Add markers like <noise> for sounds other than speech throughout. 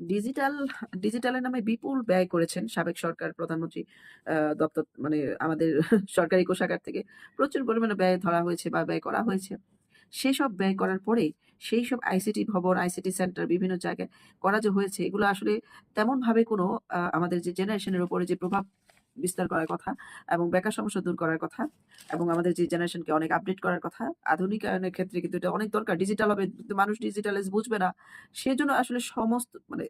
Digital ডিজিটালের নামে বিপুল ব্যয় করেছেন সাবেক সরকার প্রধানমন্ত্রী দপ্তর মানে আমাদের <laughs> সরকারি কোষাগার থেকে প্রচুর পরিমাণে ব্যয় ধরা হয়েছে বা ব্যয় করা হয়েছে। সেসব ব্যয় করার পরে সেই সব আইসিটি ভবন, আইসিটি সেন্টার বিভিন্ন জায়গায় করা যে হয়েছে এগুলো আসলে তেমনভাবে কোনো আমাদের যে জেনারেশনের উপরে যে প্রভাব বিস্তার করার কথা এবং বেকার সমস্যা দূর করার কথা এবং আমাদের যে জেনারেশনকে অনেক আপডেট করার কথা। আধুনিকায়নের ক্ষেত্রে কিন্তু এটা অনেক দরকার। ডিজিটাল হবে মানুষ ডিজিটালাইজ বুঝবে না। সেজন্য আসলে সমস্ত মানে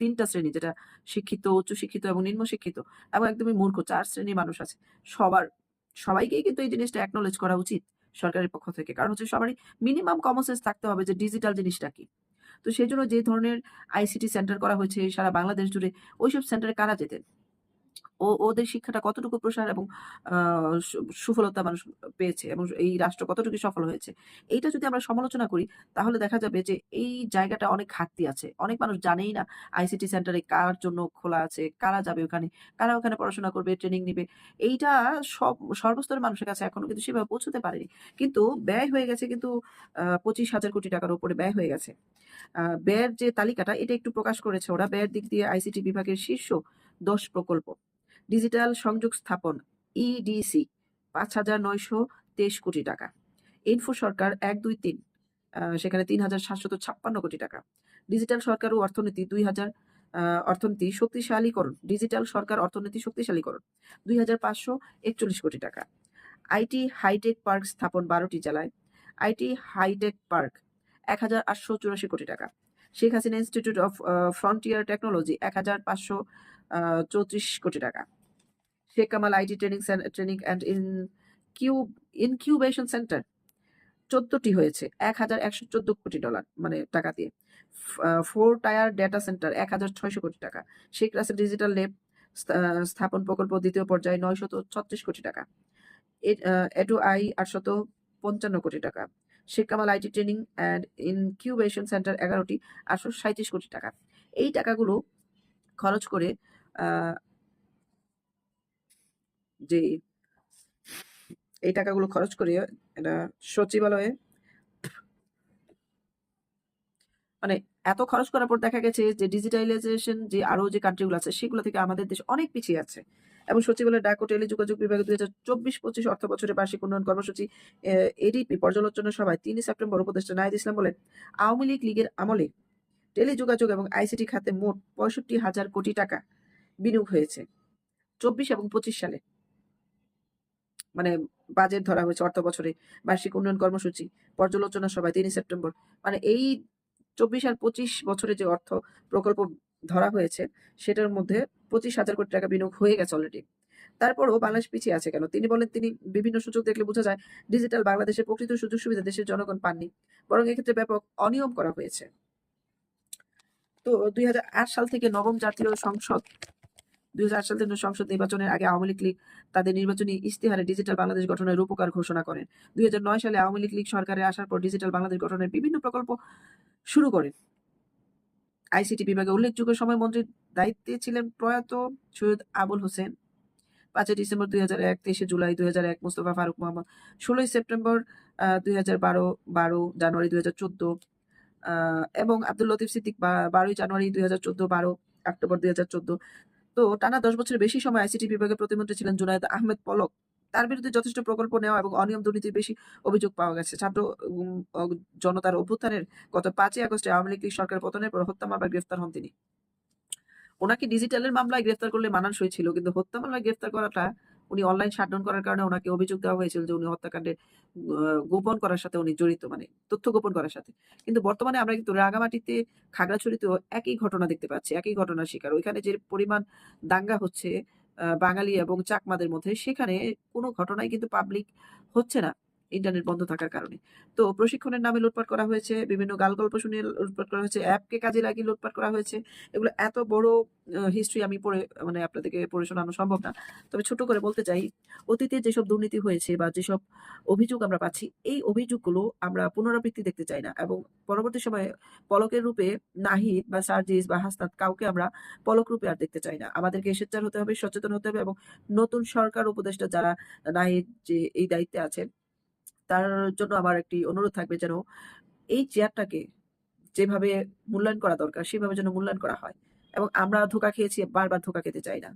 তিনটা শ্রেণি যেটা শিক্ষিত, উচ্চ শিক্ষিত এবং নিম্ন শিক্ষিত এবং একদমই মূর্খ চার শ্রেণির মানুষ আছে। সবার সবাইকেই কিন্তু এই জিনিসটা অ্যাকনলেজ করা উচিত সরকারের পক্ষ থেকে। কারণ হচ্ছে সবারই মিনিমাম কমন সেন্স থাকতে হবে যে ডিজিটাল জিনিসটা কি? তো সেই জন্য যে ধরনের আইসিটি সেন্টার করা হয়েছে সারা বাংলাদেশ জুড়ে ওইসব সেন্টারে কারা যেতেন? ও ওদের শিক্ষাটা কতটুকু প্রসার এবং সুফলতা মানুষ পেয়েছে এবং এই রাষ্ট্র কতটুকু সফল হয়েছে। এইটা যদি আমরা সমালোচনা করি তাহলে দেখা যাবে যে এই জায়গাটা অনেক ঘাটতি আছে। অনেক মানুষ জানেই না আইসিটি সেন্টারে কার জন্য খোলা আছে, কারা যাবে ওখানে, কারা ওখানে পড়াশোনা করবে, ট্রেনিং নিবে। এইটা সব সর্বস্তরের মানুষের কাছে এখনও কিন্তু সেভাবে পৌঁছতে পারেনি। কিন্তু ব্যয় হয়ে গেছে কিন্তু পঁচিশ হাজার কোটি টাকার উপরে ব্যয় হয়ে গেছে। ব্যয়ের যে তালিকাটা এটা একটু প্রকাশ করেছে ওরা। ব্যয়ের দিক দিয়ে আইসিটি বিভাগের শীর্ষ ১০ প্রকল্প। ডিজিটাল সংযোগ স্থাপন ইডিসি ৫,৯২৩ কোটি টাকা। ইনফো সরকার ১, ২, ৩ আ সেখানে ৩,৭৫৬ কোটি টাকা। ডিজিটাল সরকার ও অর্থনীতি দুই হাজার অর্থনীতি শক্তিশালীকরণ, ডিজিটাল সরকার অর্থনীতি শক্তিশালীকরণ ২৫৪১ কোটি টাকা। আইটি হাইটেক পার্ক স্থাপন বারোটি জেলায়। আইটি হাইটেক পার্ক ১,৮৮৪ কোটি টাকা। Sheikh Hasina institute of frontier technology এক হাজার পাঁচশো চৌত্রিশ কোটি টাকা। Sheikh Kamal IT training training and ইনকিউ incubation centre ১৪ টি হয়েছে। ১,১১৪ কোটি ডলার মানে টাকা দিয়ে। ফোর টায়ার ডেটা সেন্টার ১,৬০০ কোটি টাকা। শেখ রাসেল ডিজিটাল ল্যাব স্থা স্থাপন প্রকল্প দ্বিতীয় পর্যায়ে ৯৩৬ কোটি টাকা। এ আ এডুআই ৮৫৫ কোটি টাকা। Sheikh Kamal IT training and incubation center ১১ টি ৮৩৭ কোটি টাকা। এই টাকাগুলো খরচ করে জি। এই টাকাগুলো খরচ করে এটা সচিবালয়ে মানে এত খরচ করার পর দেখা গেছে যে ডিজিটালাইজেশন যে আরও যে কান্ট্রি গুলো আছে সেগুলো থেকে আমাদের দেশ অনেক পিছিয়ে আছে। এবং সচিবালয় ডাক ও টেলিযোগাযোগ বিভাগে ২০২৪-২৫ অর্থ বছরের বার্ষিক উন্নয়ন কর্মসূচি এডিপি পর্যালোচনা সভায় ৩ সেপ্টেম্বর উপদেষ্টা নাহিদ ইসলাম বলেন, আওয়ামী লীগ লীগের আমলে টেলিযোগাযোগ এবং আইসিটি খাতে মোট ৬৫,০০০ কোটি টাকা বিনিয়োগ হয়েছে। ২৪ এবং ২৫ সালে। মানে বাজেট ধরা হয়েছে অর্থ বছরে বার্ষিক উন্নয়ন কর্মসূচি পর্যালোচনা সভায় ৩ সেপ্টেম্বর। মানে এই ২৪ আর ২৫ বছরে যে অর্থ প্রকল্প ধরা হয়েছে সেটার মধ্যে ২৫,০০০ কোটি টাকা বিনিয়োগ হয়ে গেছে অলরেডি। তারপরও বাংলাদেশ পিছিয়ে আছে কেন? তিনি বলেন তিনি বিভিন্ন সুযোগ দেখলে বোঝা যায় ডিজিটাল বাংলাদেশের প্রকৃত সুযোগ সুবিধা দেশের জনগণ পাননি। বরং এক্ষেত্রে ব্যাপক অনিয়ম করা হয়েছে। তো ২০০৮ সাল থেকে নবম জাতীয় সংসদ ২০০৮ সাল থেকে সংসদ নির্বাচনের আগে আওয়ামী লীগ তাদের নির্বাচনী ইশতেহারে ডিজিটাল বাংলাদেশ গঠনের রূপকার ঘোষণা করেন। ২০০৯ সালে আওয়ামী লীগ লীগ সরকারে আসার পর ডিজিটাল বাংলাদেশ গঠনের বিভিন্ন প্রকল্প শুরু করেন। আইসিটি বিভাগে উল্লেখযোগ্য সময় মন্ত্রীর দায়িত্বে ছিলেন প্রয়াত সৈয়দ আবুল হোসেন। ৫ই ডিসেম্বর ২০০১, ২৩শে জুলাই ২০০১ মোস্তফা ফারুক মোহাম্মদ, ১৬ই সেপ্টেম্বর আ ২০১২, ১২ জানুয়ারি ২০১৪ আ এবং আব্দুল লতিফ সিদ্দিক বা ১২ই জানুয়ারি ২০১৪, ১২ অক্টোবর ২০১৪ তো টানা ১০ বছরের বেশি সময় আইসিটি বিভাগের প্রতিমন্ত্রী ছিলেন জুনায়েদ আহমেদ পলক। তার বিরুদ্ধে যথেষ্ট প্রকল্প নেওয়া এবং অনিয়ম দুর্নীতির বেশি অভিযোগ পাওয়া গেছে। ছাত্র জনতার অভ্যুত্থানের গত পাঁচই আগস্টে আওয়ামী লীগ সরকারের পতনের পর হত্যা মামলায় গ্রেফতার হন তিনি। ওনাকে ডিজিটালের মামলায় গ্রেফতার করলে মানানসই ছিল। কিন্তু হত্যা মামলায় গ্রেফতার করাটা উনি অনলাইন শাটডাউন করার কারণে ওনাকে অভিযোগ দেওয়া হয়েছিল যে উনি হত্যাকাণ্ডের গোপন করার সাথে উনি জড়িত মানে তথ্য গোপন করার সাথে। কিন্তু বর্তমানে আমরা কিন্তু রাঙামাটিতে, খাগড়াছড়িতেও একই ঘটনা দেখতে পাচ্ছি। একই ঘটনার শিকার। ওইখানে যে পরিমাণ দাঙ্গা হচ্ছে বাঙালি এবং চাকমাদের মধ্যে সেখানে কোনো ঘটনাই কিন্তু পাবলিক হচ্ছে না। ইন্টারনেট বন্ধ থাকার কারণে। তো প্রশিক্ষণের নামে লুটপাট করা হয়েছে, বিভিন্ন গাল গল্প শুনিয়ে লুটপাট করা হয়েছে, অ্যাপকে কাজে লাগিয়ে লুটপাট করা হয়েছে। এগুলো এত বড় হিস্ট্রি আমি পড়ে মানে আপনাদেরকে পড়ে শোনানো সম্ভব না। তবে ছোট করে বলতে চাই, অতীতে যেসব দুর্নীতি হয়েছে বা যেসব অভিযোগ আমরা পাচ্ছি, এই অভিযোগগুলো আমরা পুনরাবৃত্তি দেখতে চাই না এবং পরবর্তী সময়ে পলকের রূপে নাহিদ বা সার্জিস বা হাসনাত কাউকে আমরা পলক রূপে আর দেখতে চাই না। আমাদেরকে সোচ্চার হতে হবে, সচেতন হতে হবে এবং নতুন সরকার উপদেষ্টা যারা নাহিদ যে এই দায়িত্বে আছেন, তার জন্য আমার একটি অনুরোধ থাকবে যেন এই চেয়ারটাকে যেভাবে মূল্যায়ন করা দরকার, সেভাবে যেন মূল্যায়ন করা হয়। এবং আমরা ধোকা খেয়েছি, বারবার ধোকা খেতে চাই না।